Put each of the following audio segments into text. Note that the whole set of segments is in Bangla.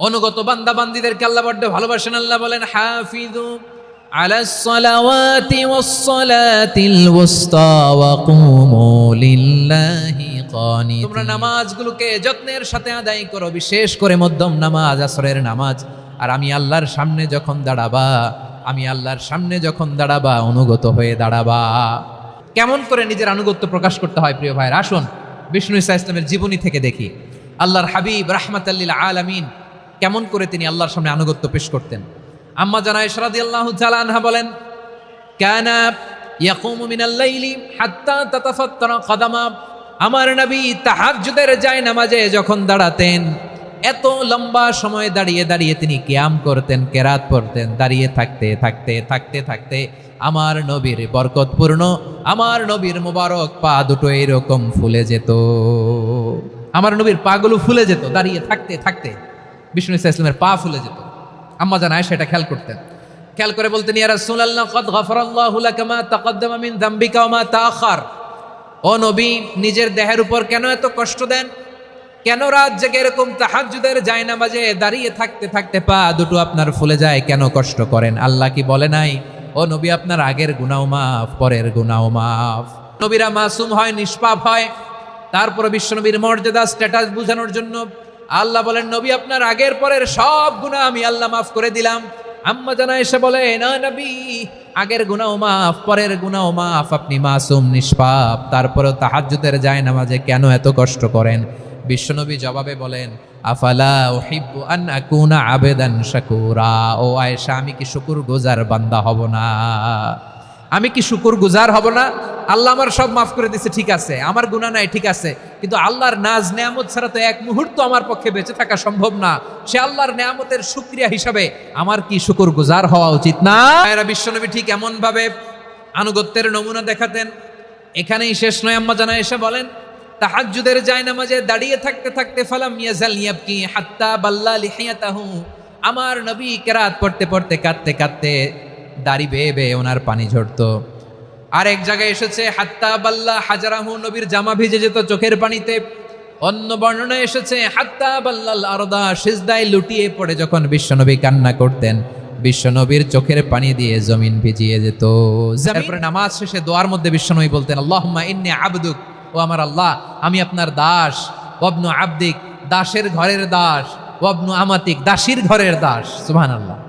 অনুগত বান্দা বান্দিদেরকে আল্লাহ বড্ড ভালোবাসেন আল্লাহ বলেন হাফিজু على الصلوات والصلاة الوسطى وقوموا لله قانتين তোমরা নামাজগুলোকে যত্নের সাথে আদায় করো বিশেষ করে মধ্যম নামাজ আসরের নামাজ আর আমি আল্লাহর সামনে যখন দাঁড়াবা আমি আল্লাহর সামনে যখন দাঁড়াবা অনুগত হয়ে দাঁড়াবা কেমন করে নিজের আনুগত্য প্রকাশ করতে হয় প্রিয় ভাইয়ের আসুন বিষ্ণু ইসা ইসলামের জীবনী থেকে দেখি আল্লাহর হাবিব রাহমাতাল্লিল আলামিন কেমন করে তিনি আল্লাহর সামনে আনুগত্য পেশ করতেন। আম্মা জানা ইশরাদি আল্লাহ আনহা বলেন, কানা ইয়াকুমু মিনাল লাইলি হাত্তা তাতাফাত্তারা কদামা। আমার নবী তাহাজ্জুদের যায় নামাজে যখন দাঁড়াতেন, এত লম্বা সময় দাঁড়িয়ে দাঁড়িয়ে তিনি কিয়াম করতেন, কেরাত পড়তেন, দাঁড়িয়ে থাকতে থাকতে থাকতে থাকতে আমার নবীর বরকতপূর্ণ আমার নবীর মোবারক পা দুটো এরকম ফুলে যেত। আমার নবীর পাগুলো ফুলে যেত, দাঁড়িয়ে থাকতে থাকতে। বিষ্ণু ইসা ইসলামের পা ফুলে যেত। আম্মা জান আয়েশা এটা খেয়াল করতেন। খেয়াল করে বলতেন, ইয়া রাসূলুল্লাহ, কদ গফরাল্লাহু তাকদ্দামা মিন যামবিকা ওয়া মা ও নবী, নিজের দেহের উপর কেন এত কষ্ট দেন? কেন রাত জেগে এরকম তাহাজ্জুদের যায় নামাজে দাঁড়িয়ে থাকতে থাকতে পা দুটো আপনার ফুলে যায়? কেন কষ্ট করেন? আল্লাহ কি বলে নাই? ও নবী, আপনার আগের গুনাও মাফ, পরের গুনাও মাফ। নবীরা মাসুম হয়, নিষ্পাপ হয়। তারপরে বিশ্বনবীর মর্যাদা স্ট্যাটাস বোঝানোর জন্য আল্লাহ বলেন, নবী, আপনার আগের পরের সব গুনাহ আমি আল্লাহ মাফ করে দিলাম। আম্মা জানা এসে বলে, না নবী, আগের গুনাও মাফ, পরের গুনাও মাফ, আপনি মাসুম, নিষ্পাপ, তারপরেও তাহাজ্জুদের যায় নামাজে কেন এত কষ্ট করেন? বিশ্বনবী জবাবে বলেন, আফালা উহিব্বু আন আকুনা আবেদান শাকুরা। ও আয়েশা, আমি কি শুকুর গুজার বান্দা হব না? আমি কি শুকুর গুজার হব না? আল্লাহ আমার সব মাফ করে দিছে, ঠিক আছে। আমার গুণা নাই, ঠিক আছে। কিন্তু আল্লাহর নাজ নেয়ামত ছাড়া তো এক মুহূর্ত আমার পক্ষে বেঁচে থাকা সম্ভব না। সে আল্লাহর নেয়ামতের সুক্রিয়া হিসাবে আমার কি শুকুর গুজার হওয়া উচিত না? এরা বিশ্বনবী ঠিক এমন ভাবে আনুগত্যের নমুনা দেখাতেন। এখানেই শেষ নয়, আম্মা জানা এসে বলেন, তাহাজ্জুদের যায় নামাজে দাঁড়িয়ে থাকতে থাকতে ফালাম ইয়াজাল ইয়াবকি হাত্তা বাল্লা লিহিয়াতাহু। আমার নবী কেরাত পড়তে পড়তে কাঁদতে কাঁদতে দাড়ি বেয়ে বেয়ে ওনার পানি ঝরতো। আর এক জায়গায় এসেছে হাত্তা বাল্লা হাজারাহু নবীর জামা ভিজে যেত চোখের পানিতে। অন্য বর্ণনা এসেছে হাত্তা বাল্লাল আরদা সিজদায় লুটিয়ে পড়ে যখন বিশ্বনবী কান্না করতেন। বিশ্বনবীর চোখের পানি দিয়ে জমিন ভিজিয়ে যেত। তারপরে নামাজ শেষে দোয়ার মধ্যে বিশ্বনবী বলতেন আল্লাহুম্মা ইন্নি আবদুক ও আমার আল্লাহ আমি আপনার দাস। ওয়াবনু আবদিক দাসের ঘরের দাস। ওয়াবনু আমাতিক দাসীর ঘরের দাস। সুবহানাল্লাহ।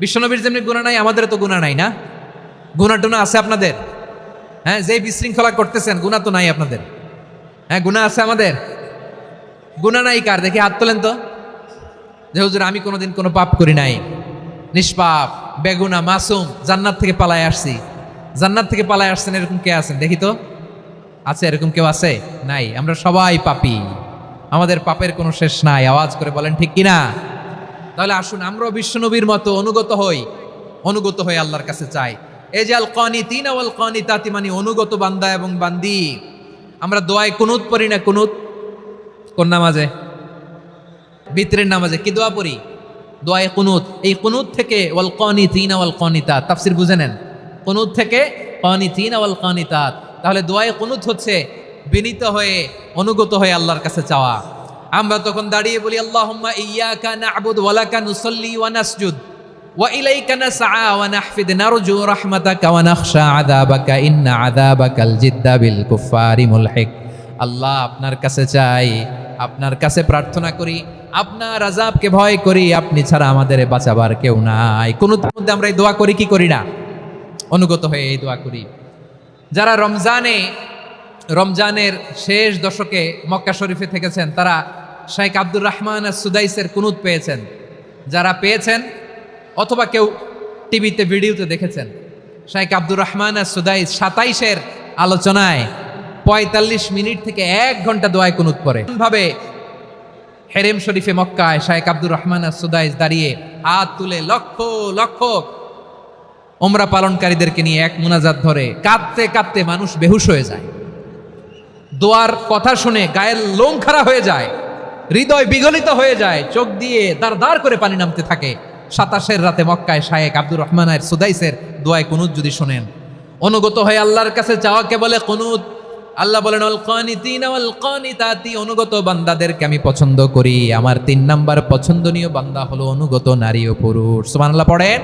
বিশ্বনবীর যেমনি গুণা নাই আমাদের তো গুণা নাই না? গুণা টুনা আছে আপনাদের? হ্যাঁ যেই বিশৃঙ্খলা করতেছেন গুণা তো নাই আপনাদের। হ্যাঁ গুণা আছে আমাদের? গুণা নাই কার? দেখি হাত তোলেন তো। যে হুজুর, আমি কোনোদিন কোনো পাপ করি নাই। নিষ্পাপ বেগুনা মাসুম, জান্নাত থেকে পালায় আসছি। জান্নাত থেকে পালায় আসছেন, এরকম কে আছেন? দেখি তো। আছে, এরকম কেউ আছে? নাই। আমরা সবাই পাপি। আমাদের পাপের কোনো শেষ নাই। আওয়াজ করে বলেন, ঠিক কিনা? তাহলে আসুন, আমরাও বিশ্বনবীর মতো অনুগত হই। অনুগত হয়ে আল্লাহর কাছে চাই। এই যে আল কনি তিন আল কনি তাতি মানে অনুগত বান্দা এবং বান্দি। আমরা দোয়ায় কুনুত পড়ি না কুনুত? কোন নামাজে? বিতরের নামাজে কি দোয়া পড়ি? দোয়ায় কুনুত। এই কুনুত থেকে ওয়াল কনি তিন ওয়াল কনিতা তাফসির বুঝে নেন। কুনুত থেকে কনি তিন ওয়াল কনিতাত তাহলে দোয়ায় কুনুত হচ্ছে বিনীত হয়ে, অনুগত হয়ে আল্লাহর কাছে চাওয়া। আমরা তখন দাঁড়িয়ে বলি লাকা নুসাল্লি ওয়া ওয়া ওয়া ইন্না বিল আল্লাহ আপনার কাছে চাই, আপনার কাছে প্রার্থনা করি, আপনার আজাবকে ভয় করি, আপনি ছাড়া আমাদের বাঁচাবার কেউ নাই। কোন মধ্যে আমরা এই দোয়া করি, কি করি না? অনুগত হয়ে এই দোয়া করি। যারা রমজানে, রমজানের শেষ দশকে মক্কা শরীফে থেকেছেন, তারা শাইখ আব্দুর রহমান সুদাইসের কুনুত পেয়েছেন। যারা পেয়েছেন অথবা কেউ টিভিতে, ভিডিওতে দেখেছেন, শাইখ আব্দুর রহমান সুদাইস সাতাইশের আলোচনায় পঁয়তাল্লিশ মিনিট থেকে এক ঘণ্টা দোয়ায় কুনুত পরে ভাবে হেরেম শরীফে মক্কায় শাইখ আব্দুর রহমান সুদাইস দাঁড়িয়ে হাত তুলে লক্ষ লক্ষ ওমরা পালনকারীদেরকে নিয়ে এক মুনাজাত ধরে কাঁদতে কাঁদতে মানুষ বেহুশ হয়ে যায়। দোয়ার কথা শুনে গায়ের লোম খাড়া হয়ে যায়। হৃদয় বিগলিত হয়ে যায়, চোখ দিয়ে দাঁড় দাঁড় করে পানি নামতে থাকে। সাতাশের রাতে মক্কায় শায়েক আব্দুর রহমানের সুদাইসের দোয়ায় কুনুত যদি শোনেন। অনুগত হয়ে আল্লাহর কাছে চাওয়াকে বলে কুনুত। আল্লাহ বলেন অল কানিতিন ওয়াল কানিতাতি অনুগত বান্দাদেরকে আমি পছন্দ করি। আমার তিন নাম্বার পছন্দনীয় বান্দা হলো অনুগত নারী ও পুরুষ। সুবহানাল্লাহ, পড়েন।